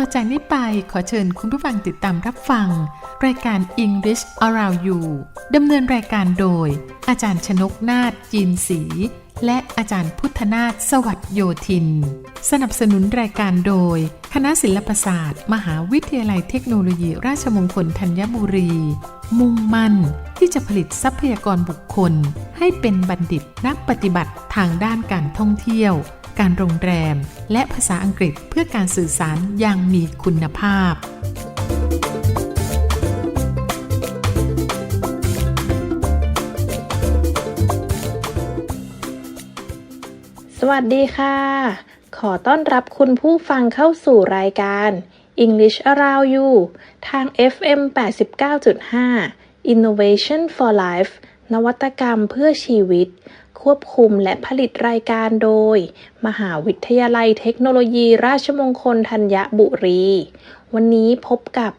ต่อจากนี้ไปขอเชิญคุณผู้ฟังติดตามรับฟัง รายการ English Around You ดำเนินรายการโดย อาจารย์ชนกนาฏจีนศรีและอาจารย์พุทธนาถสวัสดโยธิน สนับสนุนรายการโดย คณะศิลปศาสตร์ มหาวิทยาลัยเทคโนโลยี ราชมงคลธัญบุรี มุ่งมั่นที่จะผลิตทรัพยากรบุคคล ให้เป็นบัณฑิตนักปฏิบัติทางด้านการท่องเที่ยว การโรงแรม และภาษาอังกฤษเพื่อการสื่อสารอย่างมีคุณภาพ สวัสดีค่ะ ขอต้อนรับคุณผู้ฟังเข้าสู่รายการ English Around You ทาง FM 89.5 Innovation for Life นวัตกรรมเพื่อชีวิต ควบคุมและผลิตรายการโดย มหาวิทยาลัยเทคโนโลยีราชมงคลธัญบุรี วันนี้พบกับ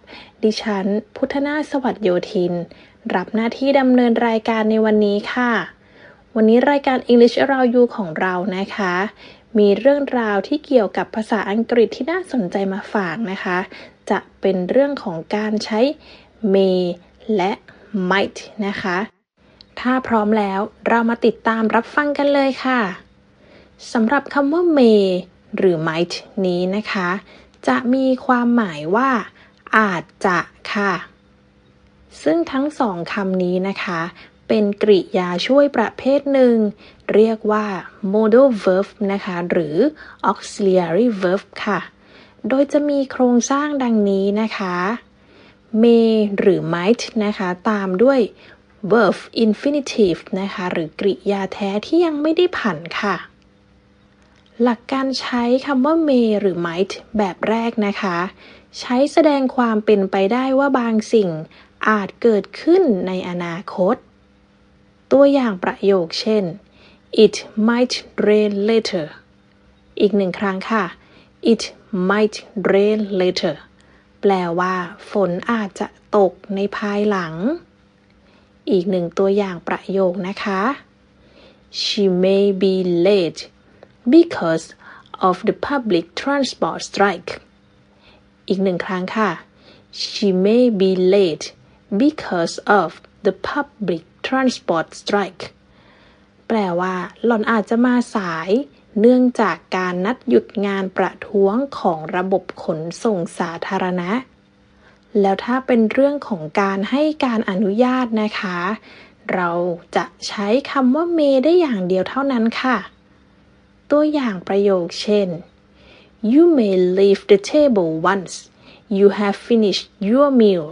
ดิฉัน พุทธนาสวัสดโยธิน รับหน้าที่ดำเนินรายการในวันนี้ค่ะ วันนี้รายการ English Around You ของเรานะคะ มีเรื่องราวที่เกี่ยวกับภาษาอังกฤษที่น่าสนใจมาฝากนะคะ จะเป็นเรื่องของการใช้ may และ might นะคะ ถ้าพร้อมแล้วเรามาติดตามรับฟังกันเลยค่ะสำหรับคำว่า may หรือ might นี้นะคะ จะมีความหมายว่า อาจจะค่ะ ซึ่งทั้งสองคำนี้นะคะ เป็นกริยาช่วยประเภทหนึ่ง เรียกว่า modal verb นะคะ หรือ auxiliary verb ค่ะ โดยจะมีโครงสร้างดังนี้นะคะ may หรือ might นะคะ ตามด้วย verb infinitive นะคะ หรือกริยาแท้ที่ยังไม่ได้ผันค่ะ หลักการใช้คำว่า may หรือ might แบบแรกนะคะ ใช้แสดงความเป็นไปได้ว่าบางสิ่งอาจเกิดขึ้นในอนาคต ตัวอย่างประโยคเช่น it might rain later อีกหนึ่งครั้งค่ะ it might rain later แปลว่า ฝนอาจจะตกในภายหลัง อีกหนึ่งตัวอย่างประโยคนะคะ she may be late because of the public transport strike อีกหนึ่งครั้งค่ะ she may be late because of the public transport strike แปลว่า หล่อนอาจจะมาสายเนื่องจากการนัดหยุดงานประท้วงของระบบขนส่งสาธารณะ แล้วถ้าเป็นเรื่องของการให้การอนุญาตนะคะ เราจะใช้คำว่า may ได้อย่างเดียวเท่านั้นค่ะ ตัวอย่างประโยคเช่น You may leave the table once you have finished your meal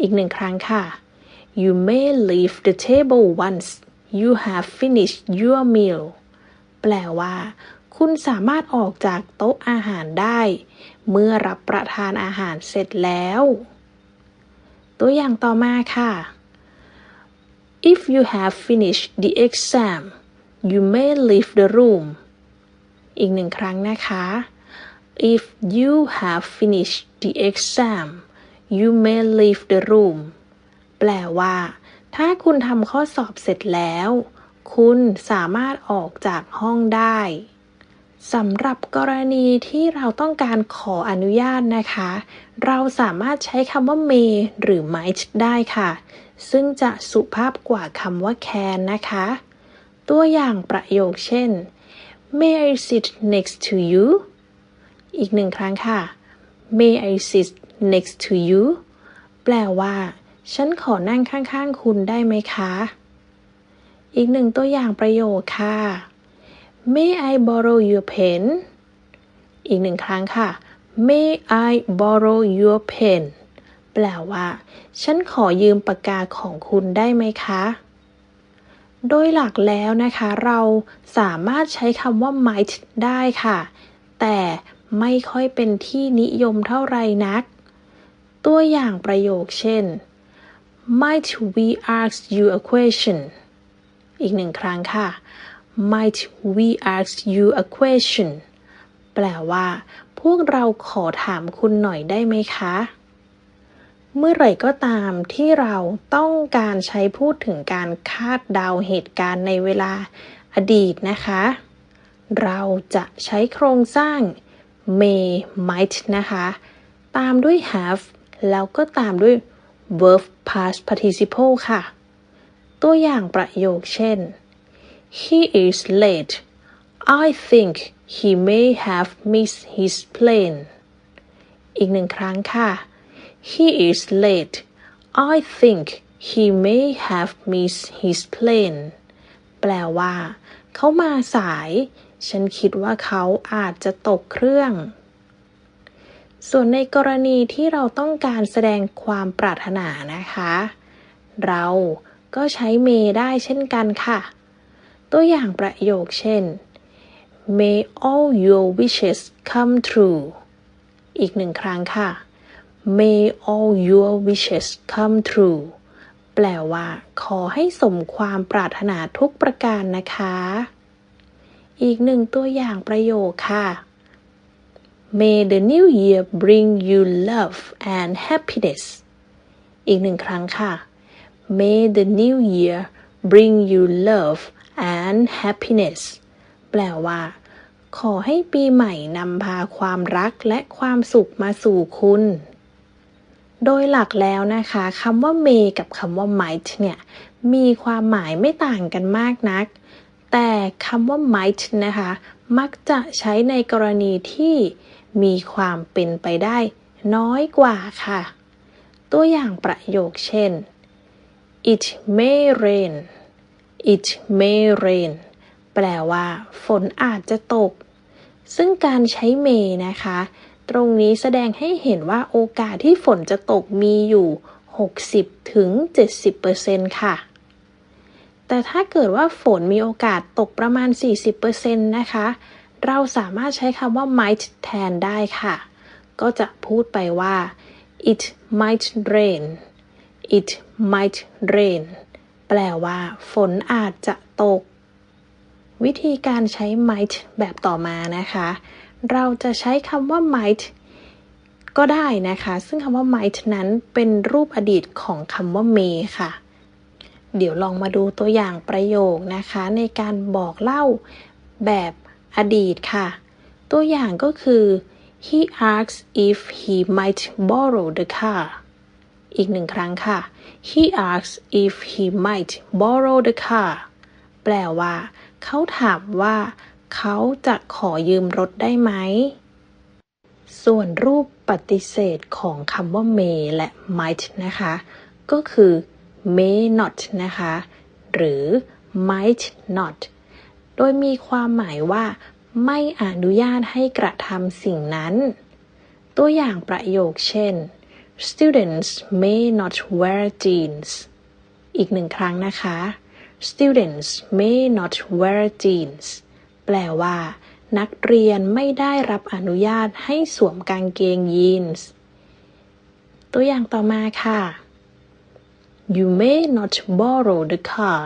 อีกหนึ่งครั้งค่ะ You may leave the table once you have finished your meal แปลว่า คุณสามารถออกจากโต๊ะอาหารได้ เมื่อรับประทานอาหารเสร็จแล้ว ตัวอย่างต่อมาค่ะ If you have finished the exam you may leave the room อีกหนึ่งครั้งนะคะ If you have finished the exam you may leave the room แปลว่า ถ้าคุณทำข้อสอบเสร็จแล้ว คุณสามารถออกจากห้องได้ สำหรับกรณีที่เราต้องการขออนุญาตนะคะ เราสามารถใช้คำว่า may หรือ might ได้ค่ะ ซึ่งจะสุภาพกว่าคำว่า can นะคะ ตัวอย่างประโยคเช่น May I sit next to you อีกหนึ่งครั้งค่ะ May I sit next to you แปลว่า ฉันขอนั่งข้างๆ คุณได้ไหมคะ อีกหนึ่งตัวอย่างประโยคค่ะ May I borrow your pen อีกหนึ่งครั้งค่ะ May I borrow your pen แปลว่า ฉันขอยืมปากกาของคุณได้ไหมคะ โดยหลักแล้วนะคะ เราสามารถใช้คำว่า might ได้ค่ะ แต่ไม่ค่อยเป็นที่นิยมเท่าไรนัก ตัวอย่างประโยคเช่น might we ask you a question อีกหนึ่งครั้งค่ะ might we ask you a question แปลว่า พวกเราขอถามคุณหน่อยได้ไหมคะ เมื่อไหร่ก็ตามที่เราต้องการใช้พูดถึงการคาดเดาเหตุการณ์ในเวลาอดีตนะคะ เราจะใช้โครงสร้าง may might นะคะ ตามด้วย have แล้วก็ตามด้วย verb past participle ค่ะ ตัวอย่างประโยคเช่น He is late I think he may have missed his plane อีกหนึ่งครั้งค่ะ He is late I think he may have missed his plane แปลว่า เขามาสาย ฉันคิดว่าเขาอาจจะตกเครื่อง ส่วนในกรณีที่เราต้องการแสดงความปรารถนานะคะ เราก็ใช้ may ได้เช่นกันค่ะ ตัวอย่างประโยคเช่น May all your wishes come true อีกหนึ่งครั้งค่ะ May all your wishes come true แปลว่า ขอให้สมความปรารถนาทุกประการนะคะ อีกหนึ่งตัวอย่างประโยคค่ะ May the new year bring you love and happiness อีกหนึ่งครั้งค่ะ May the new year bring you love and happiness แปลว่า ขอให้ปีใหม่นำพาความรักและความสุขมาสู่คุณ โดยหลักแล้วนะคะคำว่า may กับคำว่า might เนี่ย มีความหมายไม่ต่างกันมากนัก แต่คำว่า might นะคะ มักจะใช้ในกรณีที่มีความเป็นไปได้น้อยกว่าค่ะ ตัวอย่างประโยคเช่น it may rain it may rain แปลว่า ฝนอาจจะตก ซึ่งการใช้ may นะคะ ตรงนี้แสดงให้เห็นว่าโอกาสที่ฝนจะตกมีอยู่ 60 ถึง 70%ค่ะ แต่ถ้าเกิดว่าฝนมีโอกาสตกประมาณ 40%นะคะ เราสามารถใช้คำว่า might แทนได้ค่ะ ก็จะพูดไปว่า it might rain it might rain แปลว่า ฝนอาจจะตก วิธีการใช้ might แบบต่อมานะคะ เราจะใช้คำว่า might ก็ได้นะคะ ซึ่งคำว่า might นั้นเป็นรูปอดีตของคำว่า may ค่ะ เดี๋ยวลองมาดูตัวอย่างประโยคนะคะ ในการบอกเล่าแบบอดีตค่ะ ตัวอย่างก็คือ he asks if he might borrow the car อีกหนึ่งครั้งค่ะ he asks if he might borrow the car แปลว่า เขาถามว่า เขาจะขอยืมรถได้ไหม ส่วนรูปปฏิเสธของคำว่า may และ might นะคะ ก็คือ may not นะคะ หรือ might not โดยมีความหมายว่า ไม่อนุญาตให้กระทำสิ่งนั้น ตัวอย่างประโยคเช่น students may not wear jeans อีกหนึ่งครั้งนะคะ students may not wear jeans แปลว่า นักเรียนไม่ได้รับอนุญาตให้สวมกางเกงยีนส์ตัวอย่างต่อมาค่ะ You may not borrow the car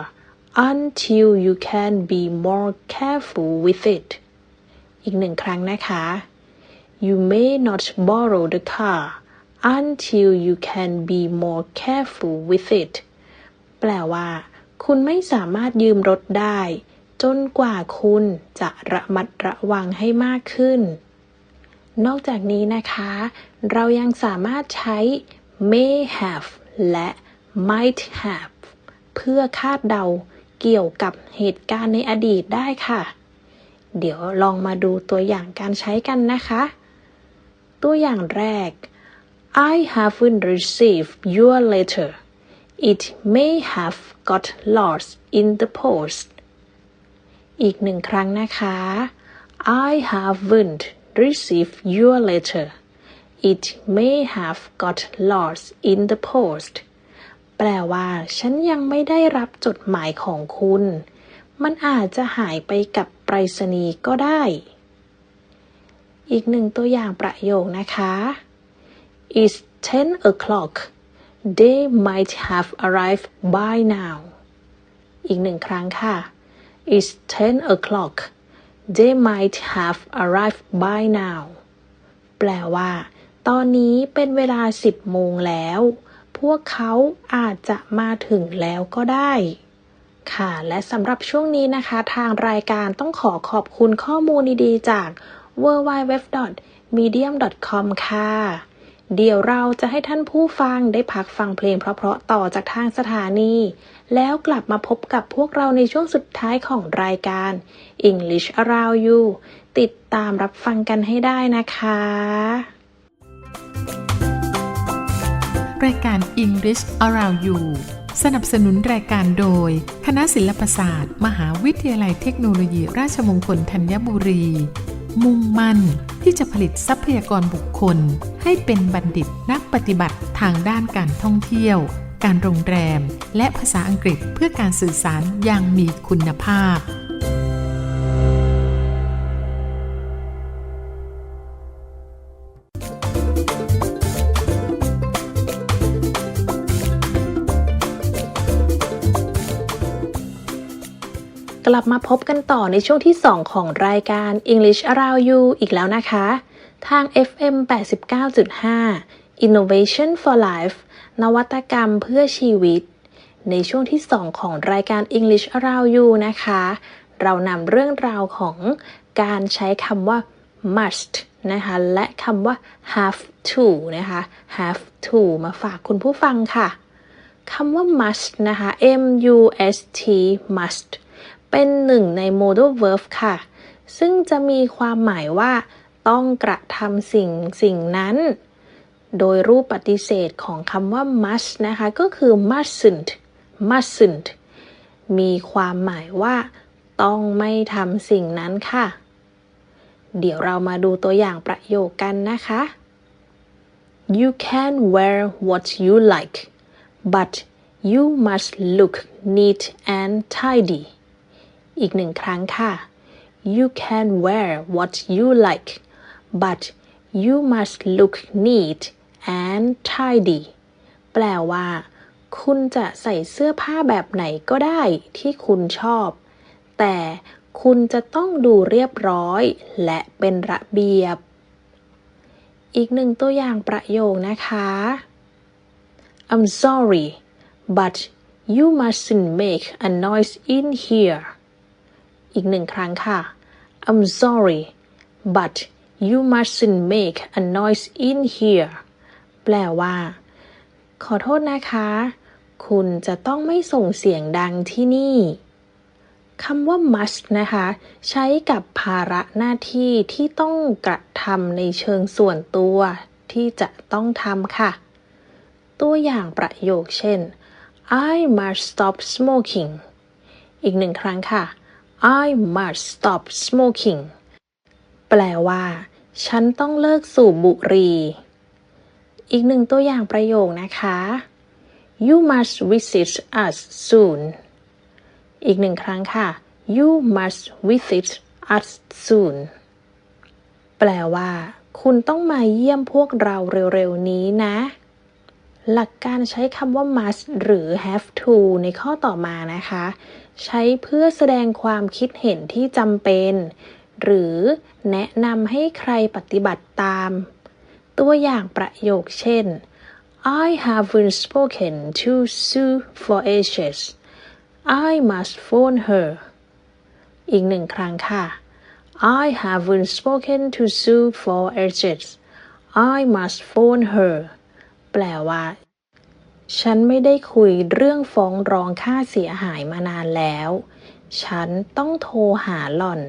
until you can be more careful with it อีกหนึ่งครั้งนะคะ You may not borrow the car until you can be more careful with it แปลว่า คุณไม่สามารถยืมรถได้ จนกว่าคุณจะระมัดระวังให้มากขึ้น นอกจากนี้นะคะ เรายังสามารถใช้ may have และ might have เพื่อคาดเดาเกี่ยวกับเหตุการณ์ในอดีตได้ค่ะ เดี๋ยวลองมาดูตัวอย่างการใช้กันนะคะ ตัวอย่างแรก I haven't received your letter it may have got lost in the post อีกหนึ่งครั้งนะคะ I haven't received your letter it may have got lost in the post แปลว่า ฉันยังไม่ได้รับจดหมายของคุณ มันอาจจะหายไปกับไปรษณีย์ก็ได้ อีกหนึ่งตัวอย่างประโยคนะคะ It's ten o'clock they might have arrived by now อีกหนึ่งครั้งค่ะ It's ten o'clock they might have arrived by now แปลว่า ตอนนี้เป็นเวลาสิบโมงแล้ว พวกเขาอาจจะมาถึงแล้วก็ได้ ค่ะ และสำหรับช่วงนี้นะคะ ทางรายการต้องขอขอบคุณข้อมูลดีๆจาก www.medium.com ค่ะ เดี๋ยวเราจะให้ท่านผู้ฟังได้พักฟังเพลงเพราะๆต่อจากทางสถานี แล้วกลับมาพบกับพวกเราในช่วงสุดท้ายของรายการ English Around You ติดตามรับฟังกันให้ได้นะคะ รายการ English Around You สนับสนุนรายการโดย คณะศิลปศาสตร์ มหาวิทยาลัยเทคโนโลยีราชมงคลธัญบุรี มุ่งมั่น ที่จะผลิตทรัพยากรบุคคล ให้เป็นบัณฑิตนักปฏิบัติทางด้านการท่องเที่ยว การโรงแรม และภาษาอังกฤษเพื่อการสื่อสารอย่างมีคุณภาพ กลับมาพบกันต่อในช่วงที่ 2 ของรายการ English Around You อีกแล้วนะคะ ทาง FM 89.5 Innovation for Life นวัตกรรมเพื่อชีวิต ในช่วงที่ 2 ของรายการ English Around You นะคะ เรานำเรื่องราวของการใช้คำว่า must นะคะและคำว่า have to นะคะ have to มาฝากคุณผู้ฟังค่ะคำว่า must นะคะ M U S T must เป็นหนึ่งใน modal verb ค่ะ ซึ่งจะมีความหมายว่า ต้องกระทำสิ่งสิ่งนั้น โดยรูปปฏิเสธของคำว่า must นะคะ ก็คือ mustn't mustn't มีความหมายว่า ต้องไม่ทำสิ่งนั้นค่ะ เดี๋ยวเรามาดูตัวอย่างประโยคกันนะคะ You can wear what you like but you must look neat and tidy อีกหนึ่งครั้งค่ะ You can wear what you like but you must look neat and tidy แปลว่า คุณจะใส่เสื้อผ้าแบบไหนก็ได้ที่คุณชอบ แต่คุณจะต้องดูเรียบร้อย และเป็นระเบียบ อีกหนึ่งตัวอย่างประโยคนะคะ I'm sorry but you mustn't make a noise in here อีกหนึ่งครั้งค่ะ I'm sorry but you mustn't make a noise in here แปลว่า ขอโทษนะคะ คุณจะต้องไม่ส่งเสียงดังที่นี่คำว่า must นะคะ ใช้กับภาระหน้าที่ที่ต้องกระทำในเชิงส่วนตัว ที่จะต้องทำค่ะ ตัวอย่างประโยคเช่น I must stop smoking อีกหนึ่งครั้งค่ะ I must stop smoking แปลว่า ฉันต้องเลิกสูบบุหรี่ อีกหนึ่งตัวอย่างประโยคนะคะ You must visit us soon อีกหนึ่งครั้งค่ะ You must visit us soon แปลว่า คุณต้องมาเยี่ยมพวกเราเร็วๆนี้นะ หลักการใช้คำว่า must หรือ have to ในข้อต่อมานะคะ ใช้เพื่อแสดงความคิดเห็นที่จำเป็น หรือแนะนำให้ใครปฏิบัติตาม ตัวอย่างประโยคเช่น I haven't spoken to Sue for ages I must phone her อีกหนึ่งครั้งค่ะ I haven't spoken to Sue for ages I must phone her แปลว่า ฉันไม่ได้คุยเรื่องฟ้องร้องค่าเสียหายมานานแล้ว ฉันต้องโทรหาหล่อน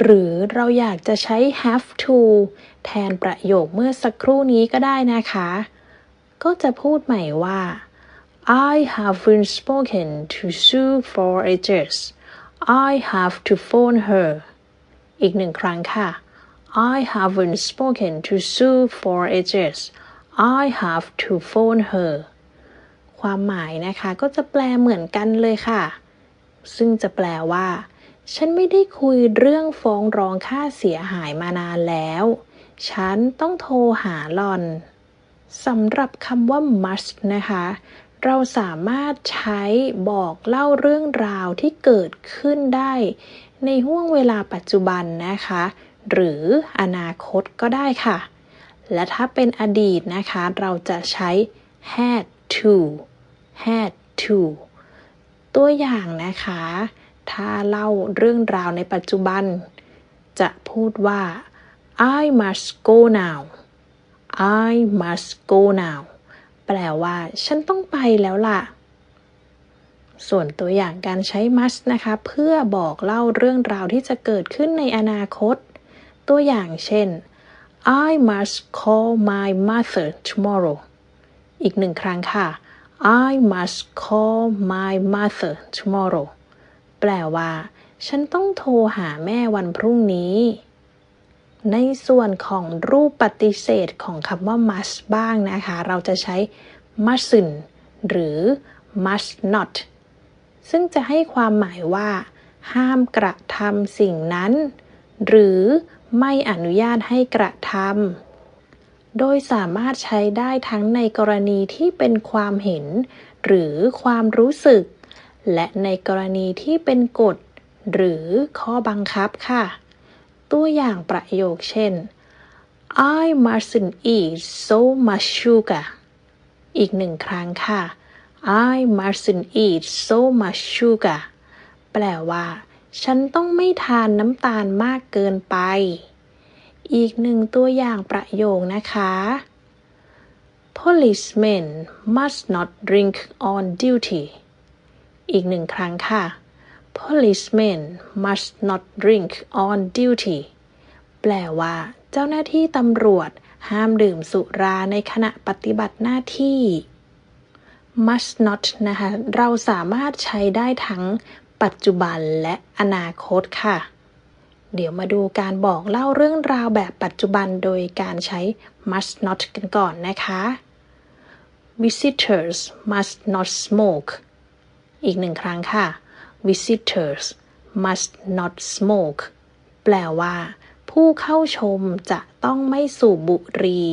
หรือเราอยากจะใช้ have to แทนประโยคเมื่อสักครู่นี้ก็ได้นะคะ ก็จะพูดใหม่ว่า I haven't spoken to Sue for ages I have to phone her อีกหนึ่งครั้งค่ะ I haven't spoken to Sue for ages I have to phone her ความหมายนะคะก็จะแปลเหมือนกันเลยค่ะ ซึ่งจะแปลว่า ฉันไม่ได้คุยเรื่องฟ้องร้องค่าเสียหายมานานแล้ว ฉันต้องโทรหาหลอนสำหรับคำว่า must นะคะ เราสามารถใช้บอกเล่าเรื่องราวที่เกิดขึ้นได้ ในห่วงเวลาปัจจุบันนะคะ หรืออนาคตก็ได้ค่ะ และถ้าเป็นอดีตนะคะ เราจะใช้ had to had to ตัวอย่างนะคะ ถ้าเล่าเรื่องราวในปัจจุบัน จะพูดว่า I must go now I must go now แปลว่า ฉันต้องไปแล้วล่ะ ส่วนตัวอย่างการใช้ must นะคะ เพื่อบอกเล่าเรื่องราวที่จะเกิดขึ้นในอนาคต ตัวอย่างเช่น I must call my mother tomorrow อีกหนึ่งครั้งค่ะ I must call my mother tomorrow แปลว่า ฉันต้องโทรหาแม่วันพรุ่งนี้ ในส่วนของรูปปฏิเสธของคำว่า must บ้างนะคะ เราจะใช้ mustn't หรือ must not ซึ่งจะให้ความหมายว่า ห้ามกระทำสิ่งนั้น หรือ ไม่อนุญาตให้กระทำโดยสามารถใช้ได้ทั้งในกรณีที่เป็นความเห็น หรือความรู้สึก และในกรณีที่เป็นกฎ หรือข้อบังคับค่ะ ตัวอย่างประโยคเช่น I mustn't eat so much sugar อีกหนึ่งครั้งค่ะ I mustn't eat so much sugar แปลว่า ฉันต้องไม่ทานน้ำตาลมากเกินไป อีกหนึ่งตัวอย่างประโยคนะคะ Policemen must not drink on duty อีกหนึ่งครั้งค่ะ Policemen must not drink on duty แปลว่า เจ้าหน้าที่ตำรวจห้ามดื่มสุราในขณะปฏิบัติหน้าที่ must not นะคะ เราสามารถใช้ได้ทั้ง ปัจจุบันและอนาคตค่ะ เดี๋ยวมาดูการบอกเล่าเรื่องราวแบบปัจจุบันโดยการใช้ must not กันก่อนนะคะ visitors must not smoke อีกหนึ่งครั้งค่ะ visitors must not smoke แปลว่า ผู้เข้าชมจะต้องไม่สูบบุหรี่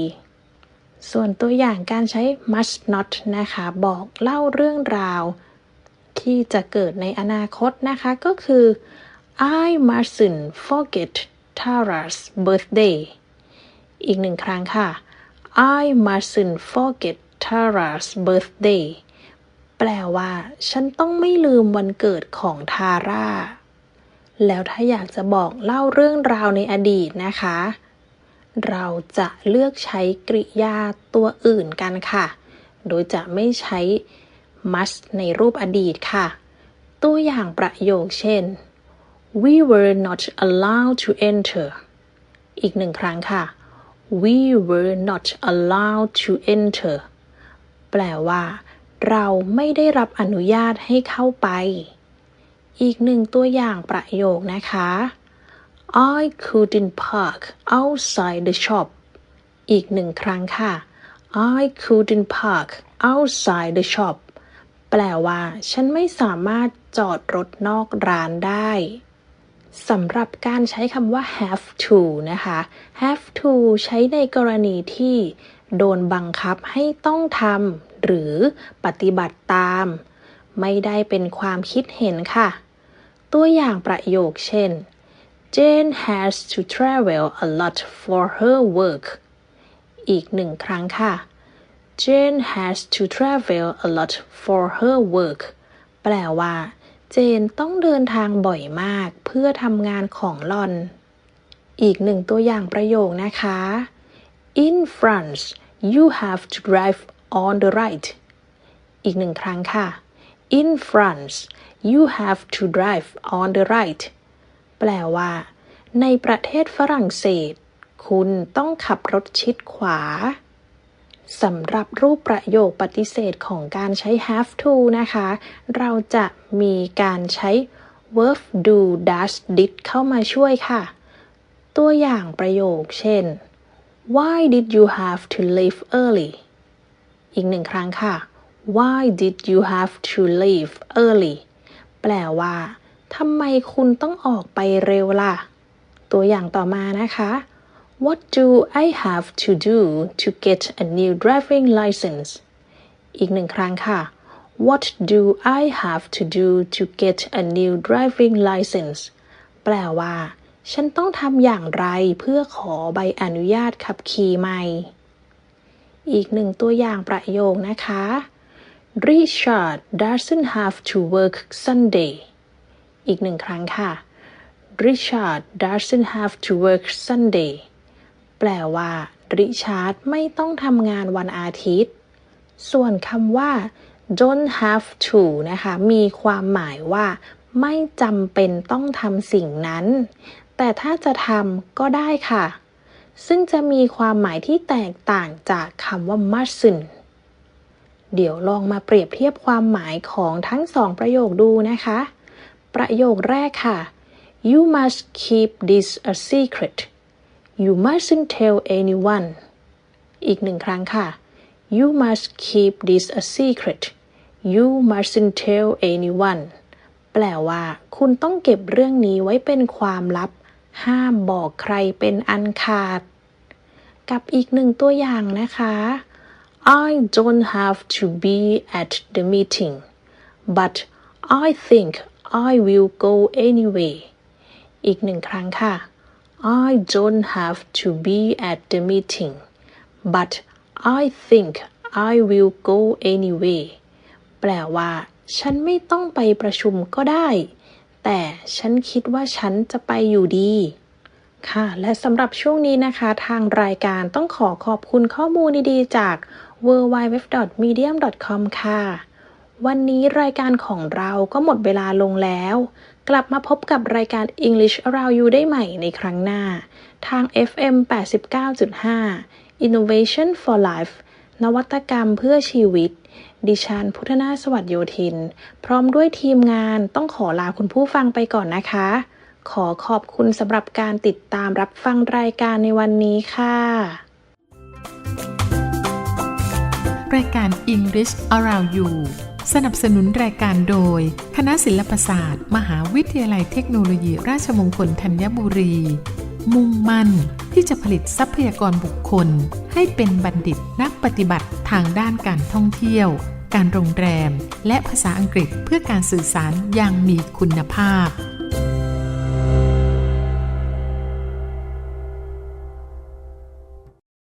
ส่วนตัวอย่างการใช้ must not นะคะ บอกเล่าเรื่องราว ที่จะเกิดในอนาคตนะคะก็คือ I mustn't forget Tara's birthday อีกหนึ่งครั้งค่ะ I mustn't forget Tara's birthday แปลว่า ฉันต้องไม่ลืมวันเกิดของทาร่า แล้วถ้าอยากจะบอกเล่าเรื่องราวในอดีตนะคะ เราจะเลือกใช้กริยาตัวอื่นกันค่ะ โดยจะไม่ใช้ must ในรูปอดีตค่ะ ตัวอย่างประโยคเช่น we were not allowed to enter อีกหนึ่งครั้งค่ะ we were not allowed to enter แปลว่า เราไม่ได้รับอนุญาตให้เข้าไป อีกหนึ่งตัวอย่างประโยคนะคะ I couldn't park outside the shop อีกหนึ่งครั้งค่ะ I couldn't park outside the shop แปลว่า ฉันไม่สามารถจอดรถนอกร้านได้สำหรับการใช้คำว่า have to นะคะ have to ใช้ในกรณีที่โดนบังคับให้ต้องทำหรือปฏิบัติตาม ไม่ได้เป็นความคิดเห็นค่ะ ตัวอย่างประโยคเช่น Jane has to travel a lot for her work อีกหนึ่งครั้งค่ะ Jane has to travel a lot for her work แปลว่า เจนต้องเดินทางบ่อยมากเพื่อทำงานของหลอน อีกหนึ่งตัวอย่างประโยคนะคะ In France you have to drive on the right อีกหนึ่งครั้งค่ะ In France you have to drive on the right แปลว่า ในประเทศฝรั่งเศส คุณต้องขับรถชิดขวา สำหรับรูปประโยคปฏิเสธของการใช้ have to นะคะ เราจะมีการใช้ verb do does did เข้ามาช่วยค่ะ ตัวอย่างประโยคเช่น Why did you have to leave early อีกหนึ่งครั้งค่ะ Why did you have to leave early แปลว่าทำไมคุณต้องออกไปเร็วล่ะ ตัวอย่างต่อมานะคะ What do I have to do to get a new driving license อีกหนึ่งครั้งค่ะ What do I have to do to get a new driving license แปลว่า ฉันต้องทำอย่างไรเพื่อขอใบอนุญาตขับขี่ใหม่ อีกหนึ่งตัวอย่างประโยคนะคะ Richard doesn't have to work Sunday อีกหนึ่งครั้งค่ะ Richard doesn't have to work Sunday แปลว่าริชาร์ดไม่ต้องทำงานวันอาทิตย์ ส่วนคำว่า don't have to นะคะ มีความหมายว่า ไม่จำเป็นต้องทำสิ่งนั้น แต่ถ้าจะทำก็ได้ค่ะ ซึ่งจะมีความหมายที่แตกต่างจากคำว่า mustn't เดี๋ยวลองมาเปรียบเทียบความหมายของทั้งสองประโยคดูนะคะ ประโยคแรกค่ะ you must keep this a secret you mustn't tell anyone อีกหนึ่งครั้งค่ะ you must keep this a secret you mustn't tell anyone แปลว่า คุณต้องเก็บเรื่องนี้ไว้เป็นความลับ ห้ามบอกใครเป็นอันขาด กับอีกหนึ่งตัวอย่างนะคะ I don't have to be at the meeting but I think I will go anyway อีกหนึ่งครั้งค่ะ I don't have to be at the meeting but I think I will go anyway แปลว่า ฉันไม่ต้องไปประชุมก็ได้ แต่ฉันคิดว่าฉันจะไปอยู่ดี ค่ะ และสำหรับช่วงนี้นะคะ ทางรายการต้องขอขอบคุณข้อมูลดีๆ จาก w w w m e d i u m c o m ค่ะ วันนี้รายการของเราก็หมดเวลาลงแล้ว กลับมาพบกับรายการ English Around You ได้ใหม่ในครั้งหน้า ทาง FM 89.5 Innovation for Life นวัตกรรมเพื่อชีวิต ดิฉันพุทธนาสวัสดโยธิน พร้อมด้วยทีมงานต้องขอลาคุณผู้ฟังไปก่อนนะคะ ขอขอบคุณสำหรับการติดตามรับฟังรายการในวันนี้ค่ะ รายการ English Around You สนับสนุนรายการโดย คณะศิลปศาสตร์ มหาวิทยาลัยเทคโนโลยีราชมงคลธัญบุรี มุ่งมั่นที่จะผลิตทรัพยากรบุคคล ให้เป็นบัณฑิตนักปฏิบัติทางด้านการท่องเที่ยว การโรงแรม และภาษาอังกฤษเพื่อการสื่อสารอย่างมีคุณภาพ